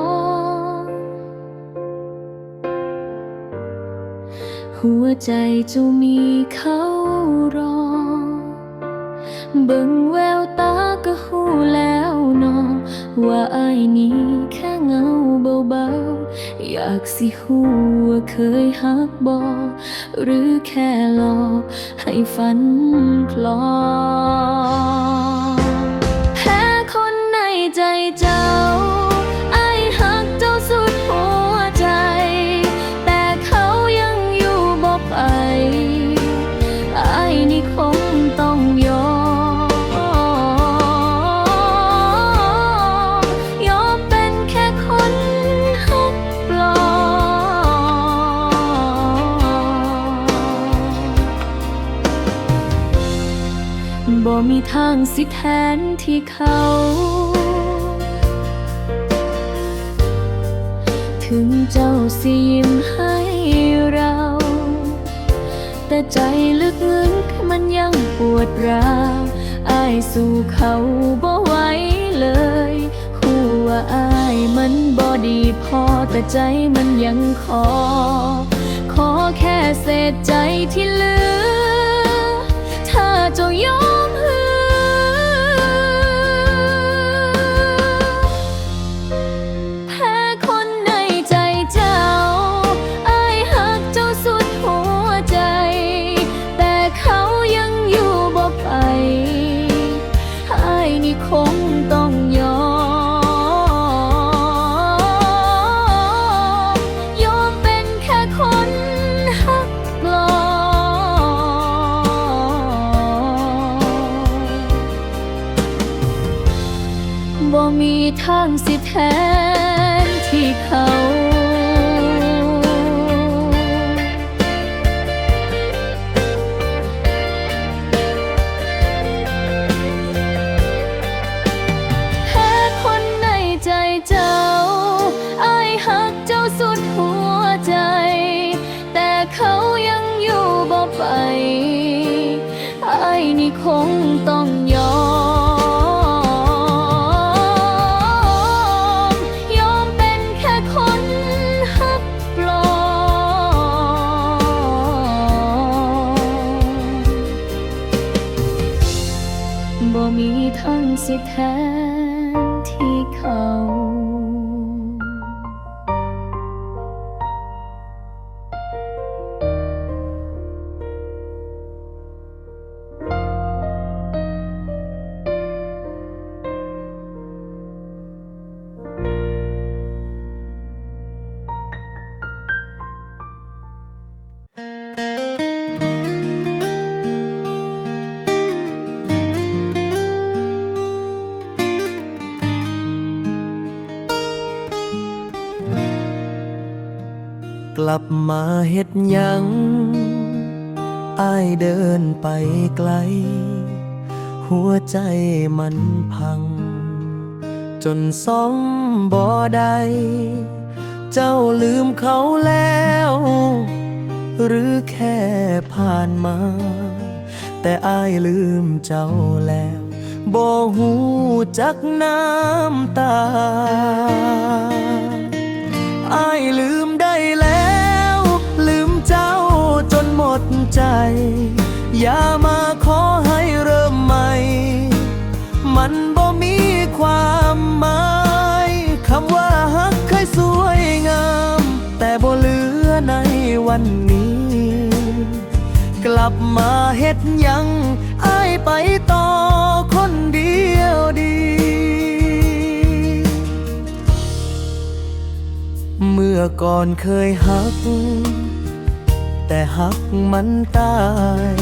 อ หัวใจจ้ามีเขารอ เบิ่งแววตาก็หูแล้วนอว่าอายนี้แค่เงาเบาๆ อยากสิหูว่าเคยฮักบอหรือแค่หลอกให้ฝันคลอ บ่มีทางสิแทนที่เขา ถึงเจ้าสิยิ้มให้เรา แต่ใจลึกลึกมันยังปวดร้าวอายสู่เขาบ่ไหวเลยหูว่าอายมันบ่ดีพอแต่ใจมันยังขอ ขอแค่เศษใจที่เหลือ เจ้ายอมหือแพ้คนในใจเจ้าอายหักเจ้าสุดหัวใจ แต่เขายังอยู่บ่ไปอายนี่คงต้อง ทางสิแทา ลับมาเฮ็ดยังอายเดินไปไกล หัวใจมันพัง จนซ่อมบ่ได้เจ้าลืมเขาแล้ว หรือแค่ผ่านมา แต่อายลืมเจ้าแล้วบ่หูจักน้ำตาอายลืม ดใจ อย่ามาขอให้เริ่มใหม่ มันบ่มีความหมายคำว่าฮักเคยสวยงาม แต่บ่เหลือในวันนี้ กลับมาเฮ็ดยังอายไปต่อคนเดียวดีเมื่อก่อนเคยฮัก แต่ฮักมันตาย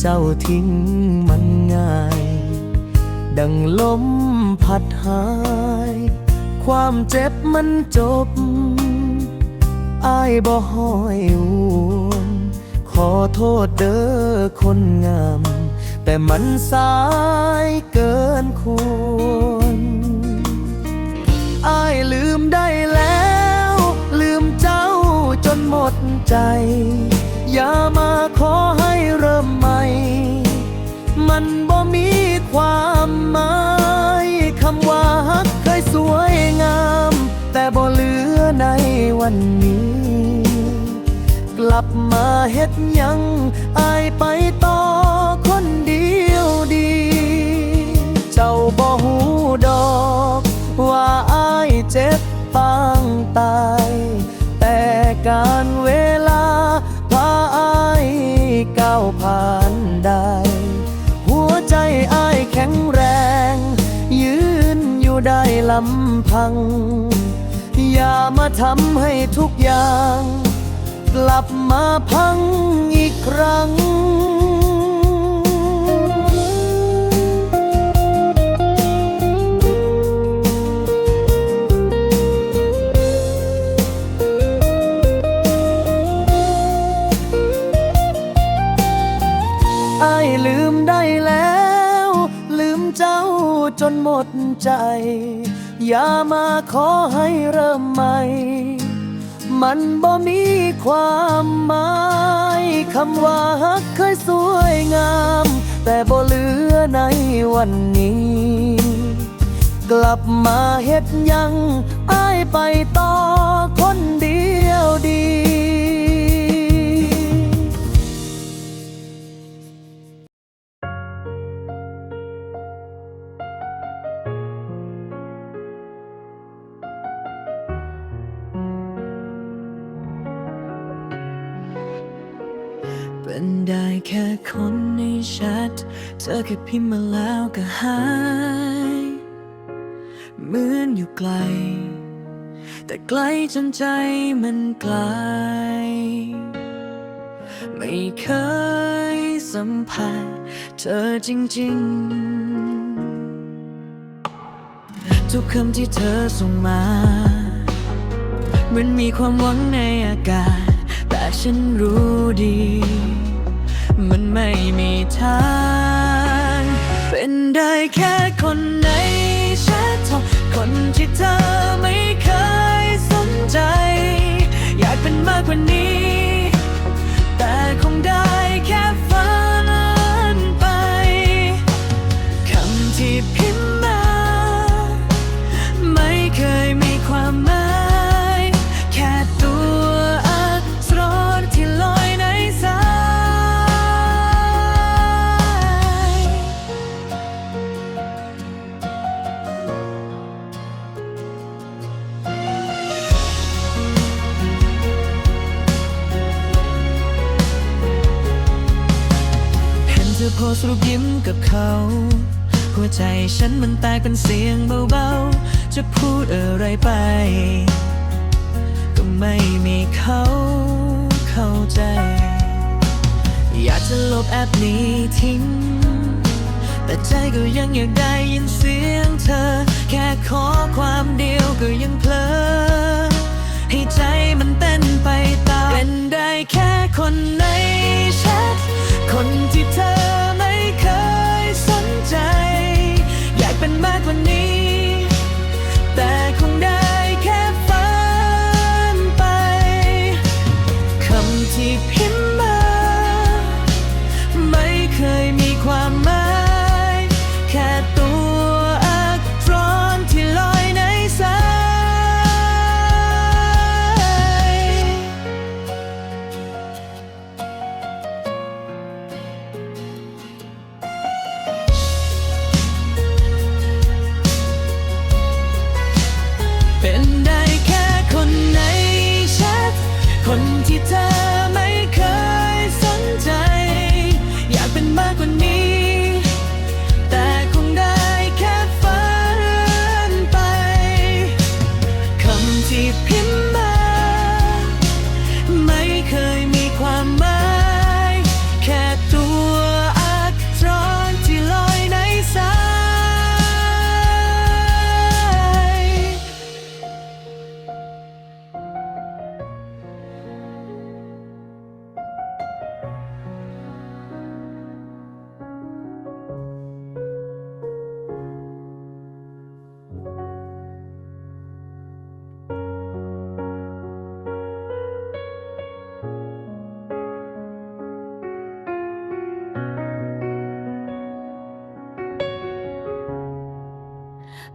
เจ้าทิ้งมันง่าย ดังลมพัดหาย ความเจ็บมันจบ อายบ่ห้อยหวนขอโทษเด้อคนงาม แต่มันสายเกินควร อายลื หมดใจ อย่ามาขอให้เริ่มใหม่ มันบ่มีความหมายคำว่าฮักเคยสวยงาม แต่บ่เหลือในวันนี้ กลับมาเฮ็ดยังอายไปต่อคนเดียวดี เจ้าบ่หูดอก ว่าอายเจ็บปางตาย การเวลาพาอายก้าวผ่านได้ หัวใจอายแข็งแรง ยืนอยู่ได้ลำพัง อย่ามาทำให้ทุกอย่าง กลับมาพังอีกครั้ง หมดใจ อย่ามาขอให้เริ่มใหม่ มันบ่มีความหมายคำว่าฮักเคยสวยงาม แต่บ่เหลือในวันนี้ กลับมาเฮ็ดยังอายไปต่อคนเดียวดี เป็นได้แค่คนในแชทเธอแค่พิมพ์มาแล้วก็หาย เหมือนอยู่ไกล แต่ไกลจนใจมันไกล ไม่เคยสัมผัสเธอจริงๆ ทุกคำที่เธอส่งมาเหมือนมีความหวังในอากาศ แต่ฉันรู้ดี มันไม่มีทาง เป็นได้แค่คนในแชททอคนที่เธอไม่เคยสนใจ อยากเป็นมากกว่านี้ โพสรูปยิ้มกับเขา หัวใจฉันมันแตกเป็นเสียงเบาๆ จะพูดอะไรไป ก็ไม่มีเขาเข้าใจ อยากจะลบแอปนี้ทิ้ง แต่ใจก็ยังอยากได้ยินเสียงเธอ แค่ขอความเดียวก็ยังเพลอให้ใจมันเต้นไปตามเป็นได้แค่คนในแชทคนที่เธอ กว่านี้ แต่คงได้แค่ฝันไปคำที่พิมพ์ม guitar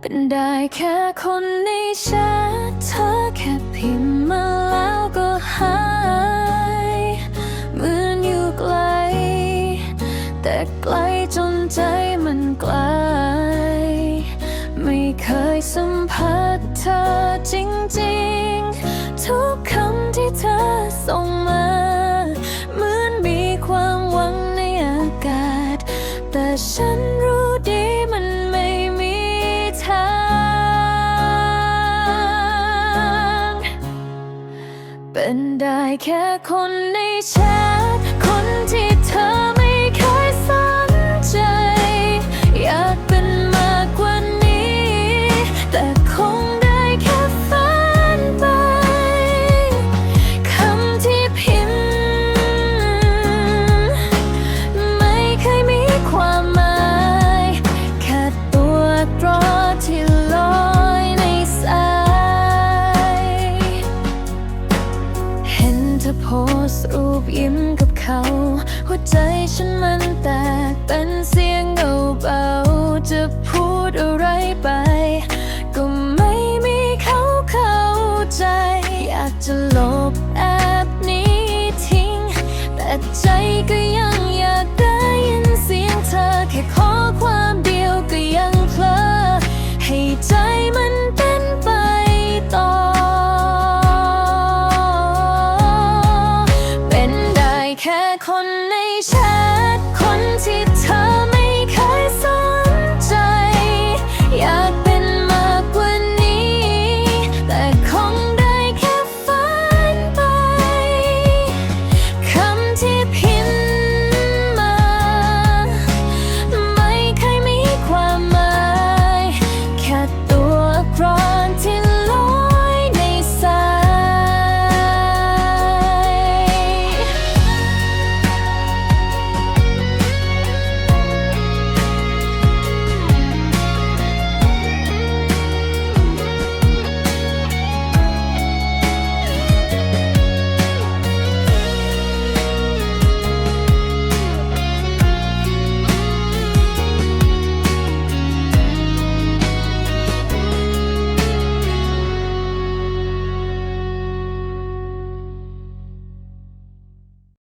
เป็นได้แค่คนในแชทเธอแค่พิมพ์มาแล้วก็หายเหมือนอยู่ไกล แต่ไกลจนใจมันไกล ไม่เคยสัมผัสเธอจริงๆ ทุกค ได้แค่คนในแชทคนที่เธอ Sekunden.